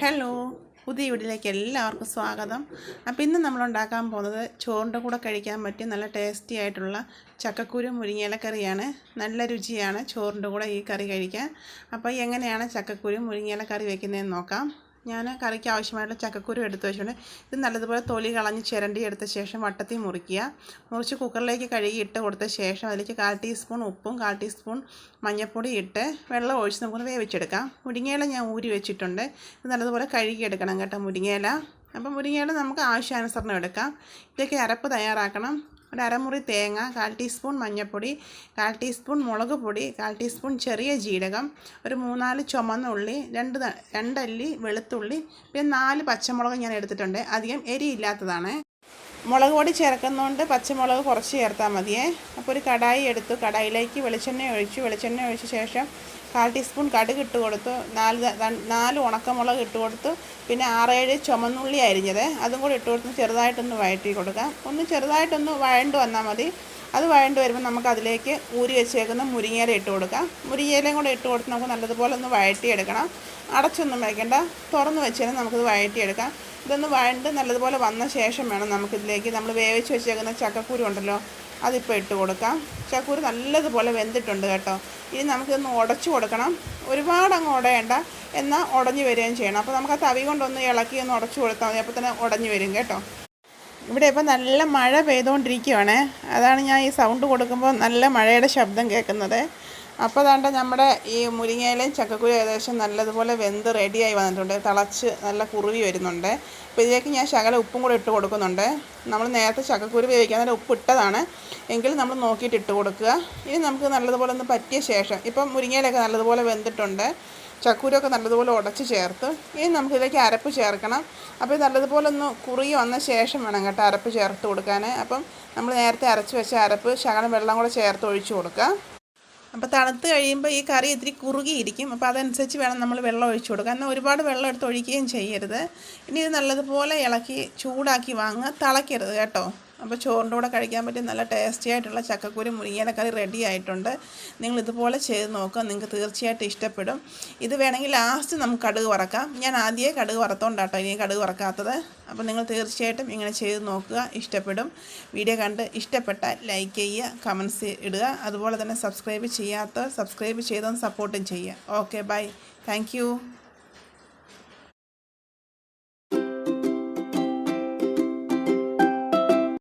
Hello പുതിയ വീട്ടിലേക്ക് എല്ലാവർക്കും സ്വാഗതം. അപ്പോൾ ഇന്ന് നമ്മൾ ഉണ്ടാക്കാൻ പോകുന്നത് ചോറിന്റെ കൂടെ കഴിക്കാൻ പറ്റിയ നല്ല ടേസ്റ്റി ആയിട്ടുള്ള ചക്കക്കുരു മുരിങ്ങയില കറിയാണ് നല്ല രുചിയാണ് ചോറിന്റെ കൂടെ ഈ കറി കഴിക്കാൻ. അപ്പോൾ എങ്ങനെയാണ് ചക്കക്കുരു മുരിങ്ങയില കറി വയ്ക്കുന്നതെന്ന് നോക്കാം. ഞാൻ കറിക്ക് ആവശ്യമായിട്ടുള്ള ചക്കക്കുരു എടുത്ത് വെച്ചിട്ടുണ്ട്. ഇത് നല്ലതുപോലെ തൊലി കളഞ്ഞ് ചിരണ്ടി എടുത്ത ശേഷം വട്ടത്തിൽ മുറിക്കുക. മുറിച്ച് കുക്കറിലേക്ക് കഴുകി ഇട്ട് കൊടുത്ത ശേഷം അതിലേക്ക് കാൽ ടീസ്പൂൺ ഉപ്പും കാൽ ടീസ്പൂൺ മഞ്ഞൾപ്പൊടി ഇട്ട് വെള്ളം ഒഴിച്ച് നമുക്ക് വേവിച്ചെടുക്കാം. മുരിങ്ങയില ഞാൻ ഊരി വെച്ചിട്ടുണ്ട്. ഇത് നല്ലതുപോലെ കഴുകിയെടുക്കണം കേട്ടോ മുരിങ്ങയില. അപ്പം മുരിങ്ങയില നമുക്ക് ആവശ്യാനുസരണം എടുക്കാം. ഇതൊക്കെ അരപ്പ് തയ്യാറാക്കണം. ഒരു അരമുറി തേങ്ങ കാൽ ടീസ്പൂൺ മഞ്ഞൾപ്പൊടി കാൽ ടീസ്പൂൺ മുളക് പൊടി കാൽ ടീസ്പൂൺ ചെറിയ ജീരകം ഒരു മൂന്നാൽ ചുമന്ന ഉള്ളി രണ്ട് രണ്ടല്ലി വെളുത്തുള്ളി പിന്നെ നാല് പച്ചമുളക് ഞാൻ എടുത്തിട്ടുണ്ട്. അധികം എരിയില്ലാത്തതാണ്. മുളക് പൊടി ചേർക്കുന്നതുകൊണ്ട് പച്ചമുളക് കുറച്ച് ചേർത്താൽ മതിയേ. അപ്പോൾ ഒരു കടായി എടുത്തു. കടായിലേക്ക് വെളിച്ചെണ്ണ ഒഴിച്ചു. വെളിച്ചെണ്ണ ഒഴിച്ച ശേഷം കാൽ ടീസ്പൂൺ കടുക് ഇട്ട് കൊടുത്തു. നാല് നാല് ഉണക്കമുളക് ഇട്ട് കൊടുത്തു. പിന്നെ ആറേഴ് ചുമന്നുള്ളി അരിഞ്ഞത്. അതും കൂടി ഇട്ട് കൊടുത്ത് ചെറുതായിട്ടൊന്ന് വഴറ്റി കൊടുക്കാം. ഒന്ന് ചെറുതായിട്ടൊന്ന് വഴണ്ട് വന്നാൽ മതി. അത് വഴണ്ട് വരുമ്പോൾ നമുക്ക് അതിലേക്ക് ഊരി വെച്ചേക്കുന്ന മുരിങ്ങയില ഇട്ട് കൊടുക്കാം. മുരിങ്ങയിലയും കൂടെ ഇട്ട് കൊടുത്ത് നമുക്ക് നല്ലതുപോലെ ഒന്ന് വഴറ്റിയെടുക്കണം. അടച്ചൊന്നും വയ്ക്കേണ്ട തുറന്ന് വെച്ചാലും നമുക്കിത് വഴറ്റിയെടുക്കാം. ഇതൊന്ന് വഴണ്ട് നല്ലതുപോലെ വന്ന ശേഷം വേണം നമുക്കിതിലേക്ക് നമ്മൾ വേവിച്ച് വെച്ചേക്കുന്ന ചക്കക്കുരു ഉണ്ടല്ലോ അതിപ്പോൾ ഇട്ട് കൊടുക്കാം. ചക്കക്കുരു നല്ലതുപോലെ വെന്തിട്ടുണ്ട് കേട്ടോ. ഇനി നമുക്കിതൊന്ന് ഉടച്ചു കൊടുക്കണം. ഒരുപാട് അങ്ങ് ഉടയേണ്ട. എന്നാൽ ഉടഞ്ഞു വരികയും ചെയ്യണം. അപ്പോൾ നമുക്ക് ആ തവി കൊണ്ടൊന്ന് ഇളക്കി ഒന്ന് ഉടച്ചു കൊടുത്താൽ മതി. അപ്പോൾ തന്നെ ഉടഞ്ഞു വരും കേട്ടോ. ഇവിടെ ഇപ്പം നല്ല മഴ പെയ്തുകൊണ്ടിരിക്കുകയാണ് അതാണ് ഞാൻ ഈ സൗണ്ട് കൊടുക്കുമ്പോൾ നല്ല മഴയുടെ ശബ്ദം കേൾക്കുന്നത്. അപ്പോൾ അതാണ്ട് നമ്മുടെ ഈ മുരിങ്ങയിലയും ചക്കക്കുരു ഏകദേശം നല്ലതുപോലെ വെന്ത് റെഡിയായി വന്നിട്ടുണ്ട്. തിളച്ച് നല്ല കുറുവി വരുന്നുണ്ട്. അപ്പോൾ ഇതിലേക്ക് ഞാൻ ശകല ഉപ്പും കൂടെ ഇട്ട് കൊടുക്കുന്നുണ്ട്. നമ്മൾ നേരത്തെ ചക്കക്കുരു വേവിക്കാൻ നേരം ഉപ്പ് ഇട്ടതാണ്. എങ്കിൽ നമ്മൾ നോക്കിയിട്ട് ഇട്ട് കൊടുക്കുക. ഇനി നമുക്ക് നല്ലതുപോലെ ഒന്ന് പറ്റിയ ശേഷം ഇപ്പം മുരിങ്ങയിലൊക്കെ നല്ലതുപോലെ വെന്തിട്ടുണ്ട്. ചക്കൂരൊക്കെ നല്ലതുപോലെ ഉടച്ച് ചേർത്ത് ഇനി നമുക്കിതിലേക്ക് അരപ്പ് ചേർക്കണം. അപ്പോൾ നല്ലതുപോലെ ഒന്ന് കുറി വന്ന ശേഷം വേണം കേട്ടോ അരപ്പ് ചേർത്ത് കൊടുക്കാൻ. അപ്പം നമ്മൾ നേരത്തെ അരച്ച് വെച്ച അരപ്പ് ശകലം വെള്ളം കൂടെ ചേർത്ത് ഒഴിച്ചു കൊടുക്കുക. അപ്പോൾ തണുത്ത് കഴിയുമ്പോൾ ഈ കറി ഇത്തിരി കുറുകിയിരിക്കും. അപ്പോൾ അതനുസരിച്ച് വേണം നമ്മൾ വെള്ളം ഒഴിച്ചു കൊടുക്കുക എന്നാൽ ഒരുപാട് വെള്ളം എടുത്ത് ഒഴിക്കുകയും ചെയ്യരുത്. ഇനി ഇത് നല്ലതുപോലെ ഇളക്കി ചൂടാക്കി വാങ്ങുക. തിളയ്ക്കരുത് കേട്ടോ. അപ്പോൾ ചോറിന്റെ കൂടെ കഴിക്കാൻ പറ്റിയ നല്ല ടേസ്റ്റി ആയിട്ടുള്ള ചക്കക്കുരു മുരിങ്ങനക്കറി റെഡി ആയിട്ടുണ്ട്. നിങ്ങൾ ഇതുപോലെ ചെയ്ത് നോക്കുക നിങ്ങൾക്ക് തീർച്ചയായിട്ടും ഇഷ്ടപ്പെടും. ഇത് വേണമെങ്കിൽ ലാസ്റ്റ് നമുക്ക് കടുക് വറക്കാം. ഞാൻ ആദ്യമേ കടുക് വറുത്തോണ്ടാട്ടോ ഇനി കടുക് വറക്കാത്തത്. അപ്പോൾ നിങ്ങൾ തീർച്ചയായിട്ടും ഇങ്ങനെ ചെയ്ത് നോക്കുക ഇഷ്ടപ്പെടും. വീഡിയോ കണ്ട് ഇഷ്ടപ്പെട്ടാൽ ലൈക്ക് ചെയ്യുക കമൻസ് ഇടുക. അതുപോലെ തന്നെ സബ്സ്ക്രൈബ് ചെയ്യാത്തവർ സബ്സ്ക്രൈബ് ചെയ്തൊന്ന് സപ്പോർട്ടും ചെയ്യുക. Okay bye thank